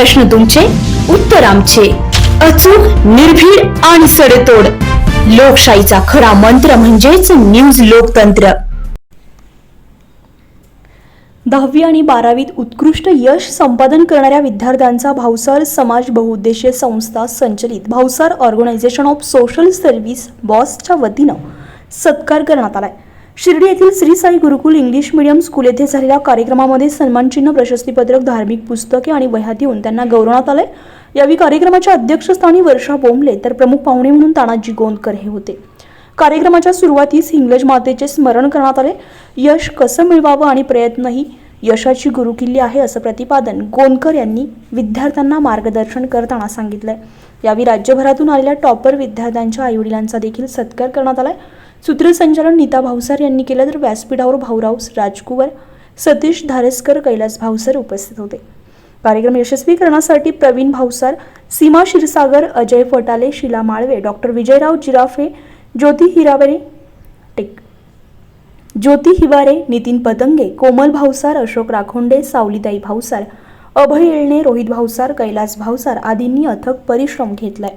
प्रश्न तुमचे उत्तर आमचे. अचूक निर्भीड आणि सडेतोड. लोकशाहीचा खरा मंत्र म्हणजेच न्यूज लोकतंत्र. दहावी आणि बारावीत उत्कृष्ट यश संपादन करणाऱ्या विद्यार्थ्यांचा भावसार समाज बहुउद्देशीय संस्था संचलित. Bhavsar organization of social service बॉसच्या वतीनं सत्कार करण्यात आलाय. शिर्डी येथील Shri Sai Gurukul English medium school येथे झालेल्या कार्यक्रमामध्ये सन्मानचिन्ह प्रशस्तीपत्रक धार्मिक पुस्तके आणि वह्या देऊन त्यांना गौरवण्यात आले यावेळी कार्यक्रमाच्या अध्यक्षस्थानी वर्षा बोंबले तर प्रमुख पाहुणे म्हणून तानाजी गोंदकर हे होते. कार्यक्रमाच्या सुरुवातीस इंग्लज मातेचे स्मरण करण्यात आले. यश कसं मिळवावं आणि प्रयत्नही यशाची गुरुकिल्ली आहे असं प्रतिपादन गोंदकर यांनी विद्यार्थ्यांना मार्गदर्शन करताना सांगितलंय. यावेळी राज्यभरातून आलेल्या टॉपर विद्यार्थ्यांच्या आईवडिलांचा देखील सत्कार करण्यात आलाय. सूत्रसंचालन नीता भावसार यांनी केलं तर व्यासपीठावर भाऊराव राजकुवर सतीश धारसकर कैलास भावसार उपस्थित होते. कार्यक्रम यशस्वी करण्यासाठी प्रवीण भावसार सीमा क्षीरसागर अजय फटाले शिला माळवे डॉक्टर विजयराव जिराफे ज्योती हिरावरे टेक ज्योती हिवारे नितीन पतंगे कोमल भावसार अशोक राखोंडे सावलीताई भावसार अभय येळणे रोहित भावसार कैलास भावसार आदींनी अथक परिश्रम घेतलाय.